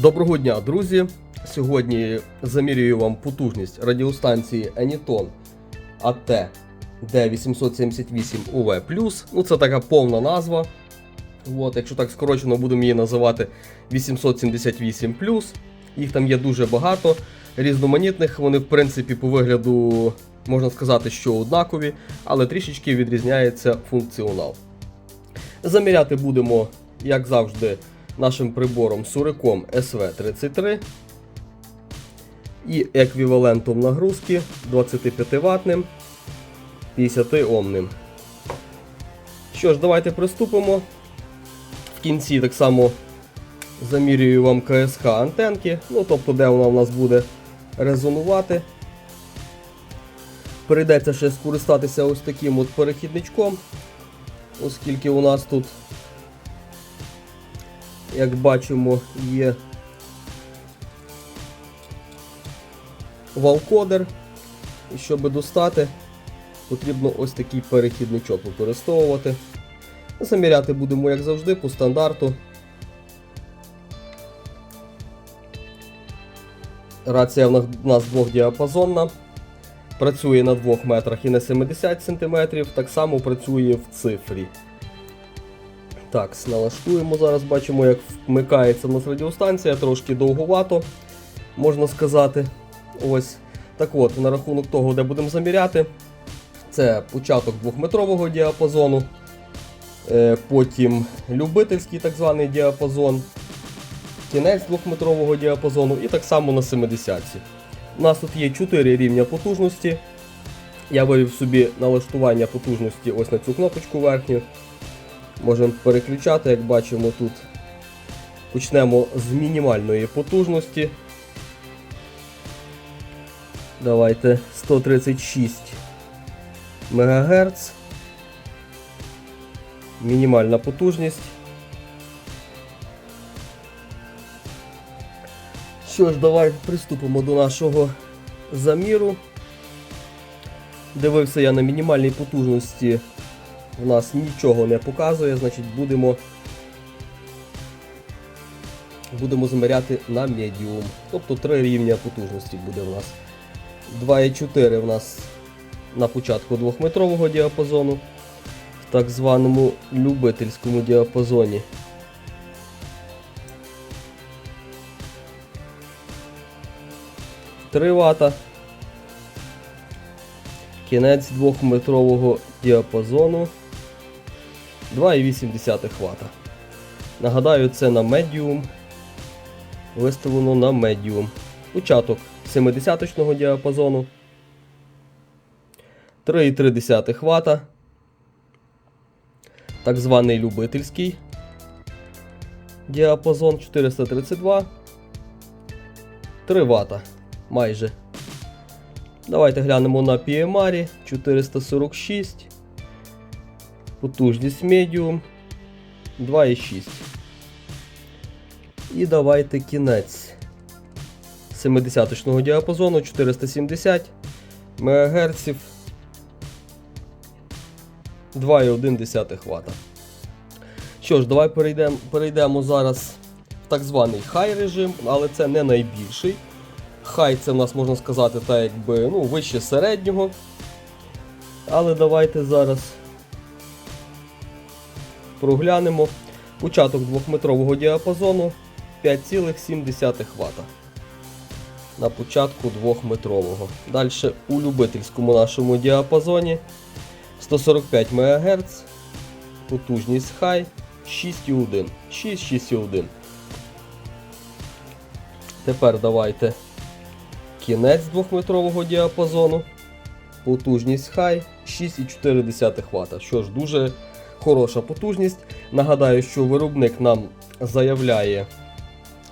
Доброго дня, друзі! Сьогодні замірюю вам потужність радіостанції Anyton AT D878UV+. Ну, це така повна назва. От, якщо так скорочено, будемо її називати 878. Їх там є дуже багато різноманітних. Вони, в принципі, по вигляду можна сказати, що однакові, але трішечки відрізняється функціонал. Заміряти будемо, як завжди, нашим прибором Суриком SV33 і еквівалентом нагрузки 25 ватним 50 омним. Що ж, давайте приступимо. В кінці так само замірюю вам КСХ антенки, ну тобто, де вона у нас буде резонувати. Прийдеться ще скористатися ось таким от перехідничком, оскільки у нас тут, як бачимо, є валкодер. І щоб достати, потрібно ось такий перехідничок використовувати. Заміряти будемо, як завжди, по стандарту. Рація в нас двохдіапазонна. Працює на 2 метрах і на 70 см, так само працює в цифрі. Так, налаштуємо зараз, бачимо, як вмикається в нас радіостанція, трошки довгувато, можна сказати. Ось. Так от, на рахунок того, де будемо заміряти, це початок 2-метрового діапазону, е, потім любительський так званий діапазон, кінець 2-метрового діапазону і так само на 70-ці. У нас тут є 4 рівня потужності. Я вивів собі налаштування потужності ось на цю кнопочку верхню. Можемо переключати, як бачимо тут. Почнемо з мінімальної потужності. Давайте 136 МГц. Мінімальна потужність. Що ж, давай приступимо до нашого заміру. Дивився я на мінімальній потужності. У нас нічого не показує, значить будемо будемо заміряти на медіум. Тобто три рівня потужності буде у нас. 2,4 у нас на початку 2-метрового діапазону, в так званому любительському діапазоні. Три вата. Кінець 2-метрового діапазону 2,8 Вт. Нагадаю, це на медіум. Виставлено на медіум. Початок 70-го діапазону 3,3 Вт. Так званий любительський діапазон 432. 3 Вт майже. Давайте глянемо на PMR 446. Потужність медіум 2,6. І давайте кінець 70-го діапазону 470 МГц 2,1 Вт. Що ж, давай перейдемо перейдемо зараз в так званий хай режим, але це не найбільший. Хай це в нас можна сказати так якби ну, вище середнього. Але давайте зараз проглянемо початок 2-метрового діапазону 5,7 Вт. На початку 2-метрового. Далі у любительському нашому діапазоні 145 МГц, потужність хай 6,1. 6,6,1. Тепер давайте кінець 2-метрового діапазону. Потужність хай 6,4 Вт. Що ж, дуже хороша потужність. Нагадаю, що виробник нам заявляє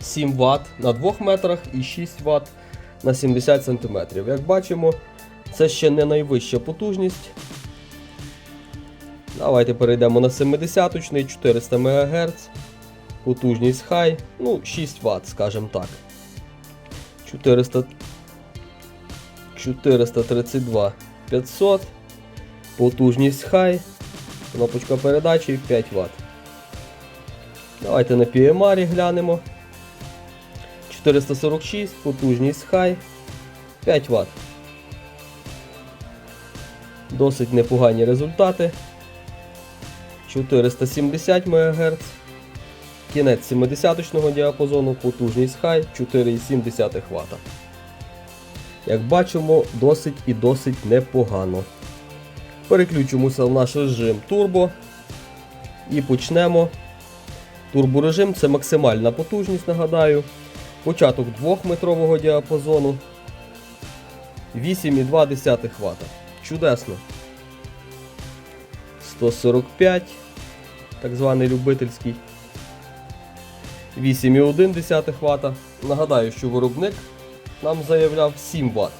7 Вт на 2 метрах і 6 Вт на 70 см. Як бачимо, це ще не найвища потужність. Давайте перейдемо на 70-й 400 МГц. Потужність хай, ну, 6 Вт, скажімо так. 400 432 500. Потужність хай. Кнопочка передачі 5 Вт. Давайте на PMR глянемо. 446, потужність хай 5 Вт. Досить непогані результати. 470 МГц. Кінець 70-го діапазону, потужність хай 4,7 Вт. Як бачимо, досить і досить непогано. Переключимося в наш режим турбо і почнемо. Турборежим це максимальна потужність, нагадаю. Початок 2-метрового діапазону. 8,2 Вт. Чудесно. 145, так званий любительський. 8,1 Вт. Нагадаю, що виробник нам заявляв 7 Вт,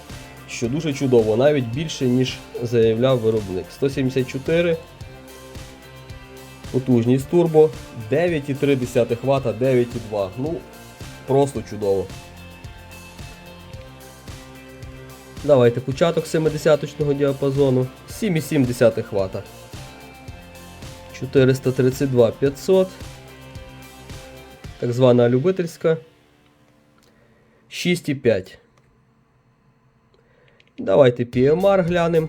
що дуже чудово, навіть більше, ніж заявляв виробник. 174. Потужність турбо 9,3 Вт, 9,2. Ну, просто чудово. Давайте початок 70-го діапазону. 7,7 Вт. 432 500. Так звана любительська. 6,5. Давайте PMR глянемо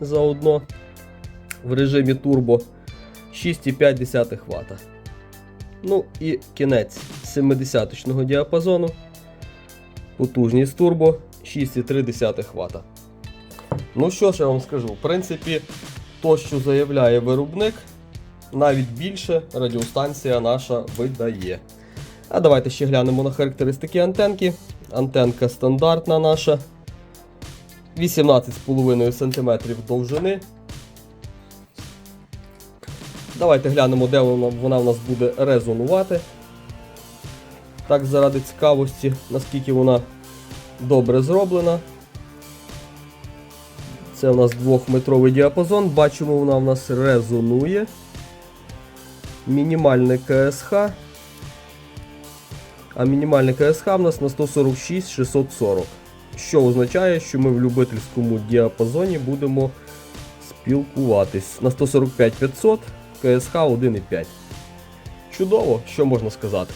заодно в режимі турбо 6,5 Вт. Ну і кінець 70-го діапазону. Потужність турбо 6,3 Вт. Ну що ж я вам скажу? В принципі, то, що заявляє виробник, навіть більше радіостанція наша видає. А давайте ще глянемо на характеристики антенки. Антенка стандартна наша. 18,5 см довжини. Давайте глянемо, де вона, в нас буде резонувати. Так, заради цікавості, наскільки вона добре зроблена. Це у нас двохметровий діапазон. Бачимо, вона в нас резонує. Мінімальне КСХ. А мінімальне КСХ в нас на 146 640. Що означає, що ми в любительському діапазоні будемо спілкуватись. На 145 500, КСХ 1,5. Чудово, що можна сказати.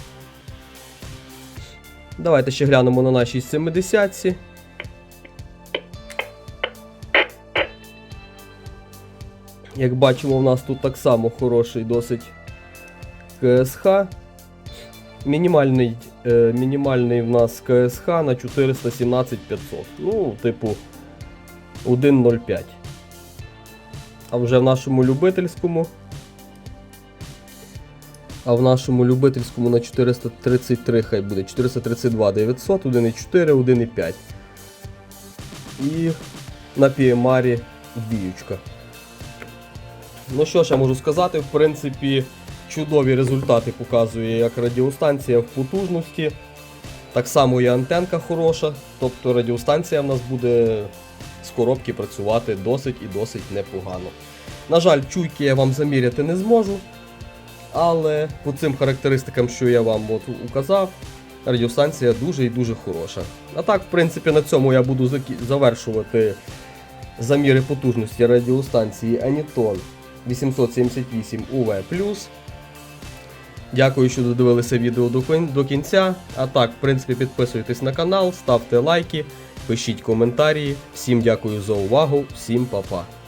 Давайте ще глянемо на нашій 70 Як бачимо, в нас тут так само хороший досить КСХ. Мінімальний мінімальний в нас КСХ на 417 500. Ну, типу 1.05. А вже в нашому любительському. А в нашому любительському на 433 хай буде. 432 900, 1.4, 1.5. І на PMR двіючка. Ну що ж я можу сказати, в принципі, чудові результати показує як радіостанція в потужності. Так само і антенка хороша, тобто радіостанція в нас буде з коробки працювати досить і досить непогано. На жаль, чуйки я вам заміряти не зможу, але по цим характеристикам, що я вам от указав, радіостанція дуже і дуже хороша. А так, в принципі, на цьому я буду завершувати заміри потужності радіостанції Anyton 878 UV+. Дякую, що додивилися відео до кінця. А так, в принципі, підписуйтесь на канал, ставте лайки, пишіть коментарі. Всім дякую за увагу, всім па-па.